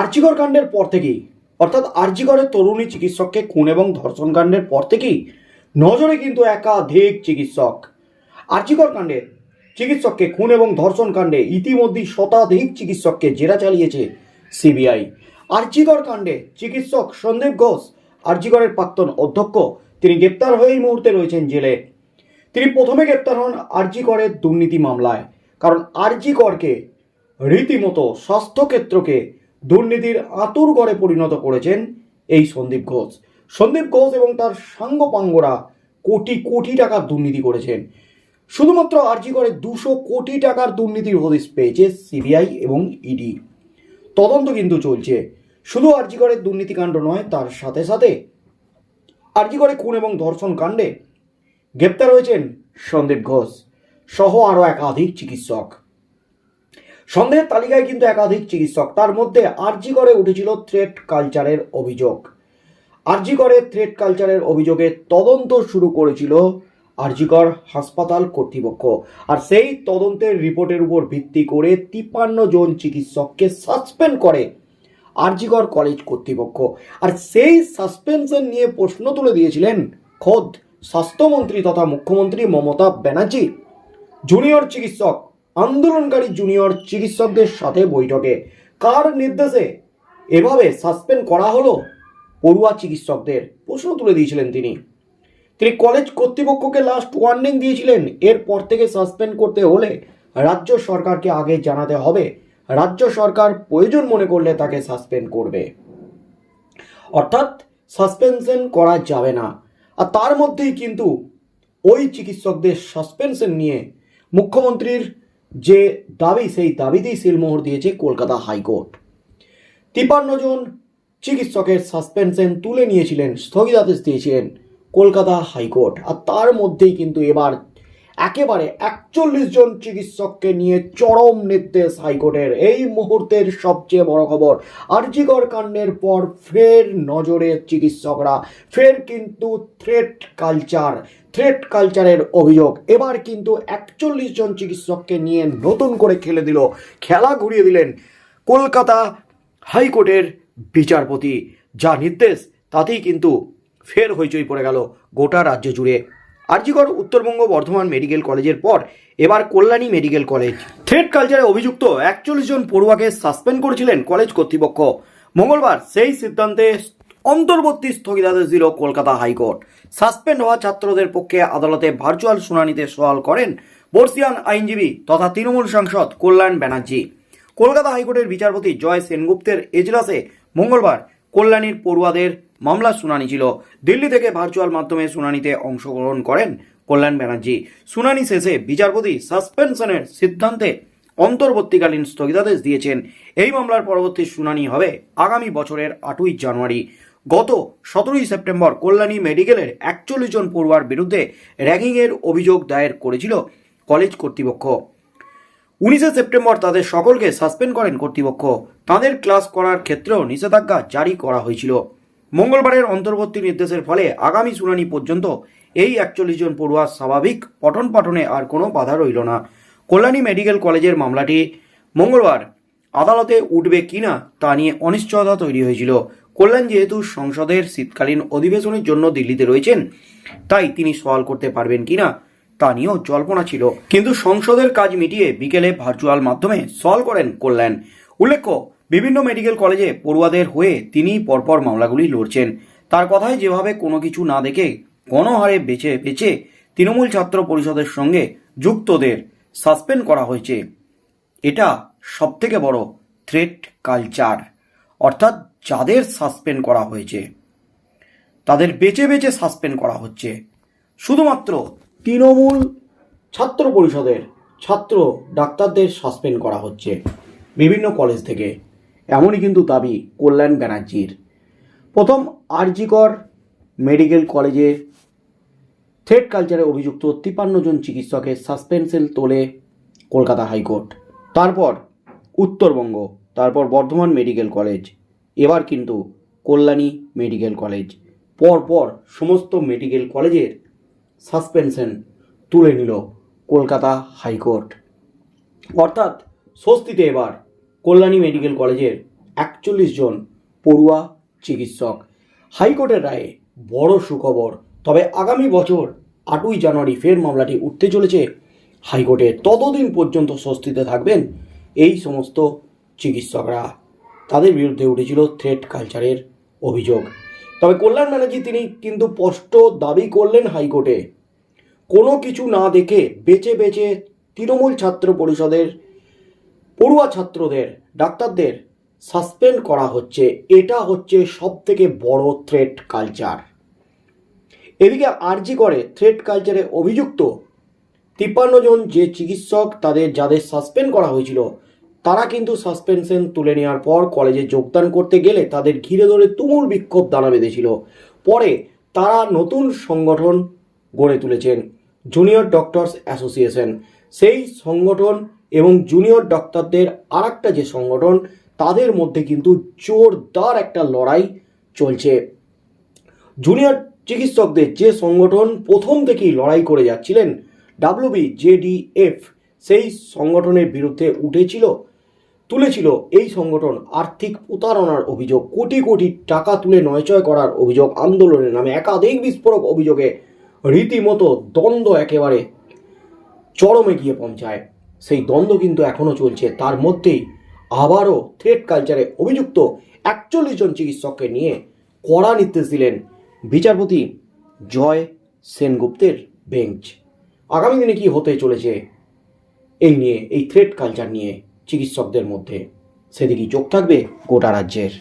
আর্জিকর কাণ্ডের পর থেকেই, অর্থাৎ আর্জিকরের তরুণী চিকিৎসককে খুন এবং ধর্ষণ কাণ্ডের পর থেকেই নজরে কিন্তু একাধিক চিকিৎসক। আর্জিকর কাণ্ডে চিকিৎসককে খুন এবং ধর্ষণ কাণ্ডে ইতিমধ্যেই শতাধিক চিকিৎসককে জেরা চালিয়েছে সিবিআই। আর্জিকর কাণ্ডে চিকিৎসক সন্দীপ ঘোষ আর্জিকরের প্রাক্তন অধ্যক্ষ, তিনি গ্রেপ্তার হয়ে এই মুহূর্তে রয়েছেন জেলে। তিনি প্রথমে গ্রেপ্তার হন আরজিকরের দুর্নীতি মামলায়, কারণ আরজিকরকে রীতিমতো স্বাস্থ্যক্ষেত্রকে দুর্নীতির আতুর গড়ে পরিণত করেছেন এই সন্দীপ ঘোষ। সন্দীপ ঘোষ এবং তার সাঙ্গপাঙ্গরা কোটি কোটি টাকার দুর্নীতি করেছেন। শুধুমাত্র আর্জি করে দুশো কোটি টাকার দুর্নীতির হদিস পেয়েছে সিবিআই এবং ইডি। তদন্ত কিন্তু চলছে। শুধু আরজিকরের দুর্নীতিকাণ্ড নয়, তার সাথে সাথে আর্জি করে খুন এবং ধর্ষণ কাণ্ডে গ্রেপ্তার হয়েছেন সন্দীপ ঘোষ সহ আরও একাধিক চিকিৎসক। সন্দেহের তালিকায় কিন্তু একাধিক চিকিৎসক। তার মধ্যে আরজি করে উঠেছিল থ্রেট কালচারের অভিযোগ। আরজি করে থ্রেট কালচারের অভিযোগে তদন্ত শুরু করেছিল আরজিকর হাসপাতাল কর্তৃপক্ষ। আর সেই তদন্তের রিপোর্টের উপর ভিত্তি করে তিপ্পান্ন জন চিকিৎসককে সাসপেন্ড করে আরজিকর কলেজ কর্তৃপক্ষ। আর সেই সাসপেনশন নিয়ে প্রশ্ন তুলে দিয়েছিলেন খোদ স্বাস্থ্যমন্ত্রী তথা মুখ্যমন্ত্রী মমতা ব্যানার্জি। জুনিয়র চিকিৎসক আন্দোলনকারী জুনিয়র চিকিৎসকদের সাথে বৈঠকে। কার নির্দেশে এভাবে সাসপেন্ড করা হলো? পড়ুয়া চিকিৎসকদের প্রশ্ন তুলে দিয়েছিলেন তিনি। তিনি কলেজ কর্তৃপক্ষকে লাস্ট ওয়ার্নিং দিয়েছিলেন, এরপর থেকে সাসপেন্ড করতে হলে রাজ্য সরকারকে আগে জানাতে হবে। রাজ্য সরকার প্রয়োজন মনে করলে তাকে সাসপেন্ড করবে। অর্থাৎ সাসপেনশন করা যাবে না। আর তার মধ্যেই কিন্তু ওই চিকিৎসকদের সাসপেনশন নিয়ে মুখ্যমন্ত্রীর যে দাবি, সেই দাবিতেই সিলমোহর দিয়েছে কলকাতা হাইকোর্ট। তিপান্ন জন চিকিৎসকের সাসপেনশন তুলে নিয়েছিলেন, স্থগিতাদেশ দিয়েছিলেন কলকাতা হাইকোর্ট। আর তার মধ্যেই কিন্তু এবার একেবারে একচল্লিশ জন চিকিৎসককে নিয়ে চরম নির্দেশ হাইকোর্টের। এই মুহূর্তের সবচেয়ে বড় খবর, আরজিকর কাণ্ডের পর ফের নজরে চিকিৎসকরা। ফের কিন্তু থ্রেট কালচার থ্রেট কালচারের অভিযোগ। এবার কিন্তু একচল্লিশ জন চিকিৎসককে নিয়ে নতুন করে খেলে দিল, খেলা ঘুরিয়ে দিলেন কলকাতা হাইকোর্টের বিচারপতি। যা নির্দেশ, তাতেই কিন্তু ফের হইচই পড়ে গেল গোটা রাজ্য জুড়ে। আরজিকর উত্তরবঙ্গ বর্ধমান মেডিকেল কলেজের পর এবার কল্যাণী মেডিকেল কলেজ। থ্রেড কালচারে অভিযুক্ত একচল্লিশ জন পড়ুয়াকে সাসপেন্ড করেছিলেন কলেজ কর্তৃপক্ষ। মঙ্গলবার সেই সিদ্ধান্তে অন্তর্বর্তী স্থগিতাদেশ দিল কলকাতা হাইকোর্ট। সাসপেন্ড হওয়া ছাত্রদের পক্ষে আদালতে ভার্চুয়াল শুনানিতে সওয়াল করেন বর্ষিয়ান আইনজীবী তথা তৃণমূল সাংসদ কল্যাণ ব্যানার্জি। কলকাতা হাইকোর্টের বিচারপতি জয় সেনগুপ্তের এজলাসে মঙ্গলবার কল্যাণীর পড়ুয়াদের মামলার শুনানি ছিল। দিল্লি থেকে ভার্চুয়াল মাধ্যমে শুনানিতে অংশগ্রহণ করেন কল্যাণ ব্যানার্জি। শুনানি শেষে বিচারপতি সাসপেনশনের সিদ্ধান্তে অন্তর্বর্তীকালীন স্থগিতাদেশ দিয়েছেন। এই মামলার পরবর্তী শুনানি হবে আগামী বছরের আটই জানুয়ারি। গত সতেরোই সেপ্টেম্বর কল্যাণী মেডিকেলের একচল্লিশ জন পড়ুয়ার বিরুদ্ধে র্যাগিংয়ের অভিযোগ দায়ের করেছিল কলেজ কর্তৃপক্ষ। উনিশে সেপ্টেম্বর তাদের সকলকে সাসপেন্ড করেন কর্তৃপক্ষ। তাদের ক্লাস করার ক্ষেত্রেও নিষেধাজ্ঞা জারি করা হয়েছিল। মঙ্গলবারের অন্তর্বর্তী নির্দেশের ফলে আগামী শুনানি পর্যন্ত এই একচল্লিশ জন পড়ুয়ার স্বাভাবিক পঠন পাঠনে আর কোনো বাধা রইল না। কল্যাণী মেডিকেল কলেজের মামলাটি মঙ্গলবার আদালতে উঠবে কিনা তা নিয়ে অনিশ্চয়তা তৈরি হয়েছিল। কল্যাণ যেহেতু সংসদের শীতকালীন অধিবেশনের জন্য দিল্লিতে রয়েছেন, তাই তিনি সওয়াল করতে পারবেন কিনা তা নিয়েও জল্পনা ছিল। কিন্তু সংসদের কাজ মিটিয়ে বিকেলে ভার্চুয়াল মাধ্যমে সলভ করেন কল্যাণ। উল্লেখ্য, বিভিন্ন মেডিকেল কলেজে পড়ুয়াদের হয়ে তিনি পরপর মামলাগুলি লড়ছেন। তার কথায় যেভাবে কোনো কিছু না দেখে গণহারে বেছে বেছে তৃণমূল ছাত্র পরিষদের সঙ্গে যুক্তদের সাসপেন্ড করা হয়েছে। এটা সবথেকে বড় থ্রেট কালচার অর্থাৎ যাদের সাসপেন্ড করা হয়েছে। তাদের বেছে বেছে সাসপেন্ড করা হচ্ছে। শুধুমাত্র তৃণমূল ছাত্র পরিষদের ছাত্র ডাক্তারদের সাসপেন্ড করা হচ্ছে বিভিন্ন কলেজ থেকে। এমনই কিন্তু দাবি কল্যাণ ব্যানার্জির। প্রথম আরজিকর মেডিকেল কলেজে থ্রেড কালচারে অভিযুক্ত তিপান্ন জন চিকিৎসকের সাসপেন্সেল তোলে কলকাতা হাইকোর্ট। তারপর উত্তরবঙ্গ, তারপর বর্ধমান মেডিকেল কলেজ এবার কিন্তু কল্যাণী মেডিকেল কলেজ পরপর সমস্ত মেডিকেল কলেজের সাসপেনশন তুলে নিল কলকাতা হাইকোর্ট। অর্থাৎ স্বস্তিতে এবার কল্যাণী মেডিকেল কলেজের একচল্লিশ জন পড়ুয়া চিকিৎসক। হাইকোর্টের রায়ে বড় সুখবর। তবে আগামী বছর আটই জানুয়ারি ফের মামলাটি উঠতে চলেছে। হাইকোর্টে ততদিন পর্যন্ত স্বস্তিতে থাকবেন এই সমস্ত চিকিৎসকরা। তাদের বিরুদ্ধে উঠেছিল থ্রেট কালচারের অভিযোগ। তবে কল্যাণ ব্যানার্জি তিনি কিন্তু স্পষ্ট দাবি করলেন হাইকোর্টে। কোনো কিছু না দেখে বেছে বেছে তৃণমূল ছাত্র পরিষদের, পড়ুয়া ছাত্রদের, ডাক্তারদের সাসপেন্ড করা হচ্ছে। এটা হচ্ছে সব থেকে বড় থ্রেট কালচার এদিকে আরজি করে থ্রেট কালচারে অভিযুক্ত তিপ্পান্ন জন যে চিকিৎসক তাদের যাদের সাসপেন্ড করা হয়েছিল তারা কিন্তু সাসপেনশন তুলে নেওয়ার পর কলেজে যোগদান করতে গেলে তাদের ঘিরে ধরে তুমুল বিক্ষোভ দানা বেঁধেছিল। পরে তারা নতুন সংগঠন গড়ে তুলেছেন জুনিয়র ডক্টরস অ্যাসোসিয়েশন সেই সংগঠন এবং জুনিয়র ডক্টরদের আর যে সংগঠন, তাদের মধ্যে কিন্তু জোরদার একটা লড়াই চলছে। জুনিয়র চিকিৎসকদের যে সংগঠন প্রথম থেকেই লড়াই করে যাচ্ছিলেন ডাব্লিউবি জেডিএফ সেই সংগঠনের বিরুদ্ধে উঠেছিল তুলেছিল এই সংগঠন আর্থিক প্রতারণার অভিযোগ। কোটি কোটি টাকা তুলে নয়চয় করার অভিযোগ আন্দোলনের নামে একাধিক বিস্ফোরক অভিযোগে রীতিমতো দ্বন্দ্ব একেবারে চরমে গিয়ে পৌঁছায়। সেই দ্বন্দ্ব কিন্তু এখনও চলছে। তার মধ্যেই আবারও থ্রেড কালচারে অভিযুক্ত একচল্লিশ জন চিকিৎসককে নিয়ে কড়া নির্দেশ দিলেন বিচারপতি জয় সেনগুপ্তের বেঞ্চ। আগামী দিনে কি হতে চলেছে এই নিয়ে, এই থ্রেড কালচার নিয়ে? চিকিৎসকদের মধ্যে সেদিকেই চোখ থাকবে গোটা রাজ্যের।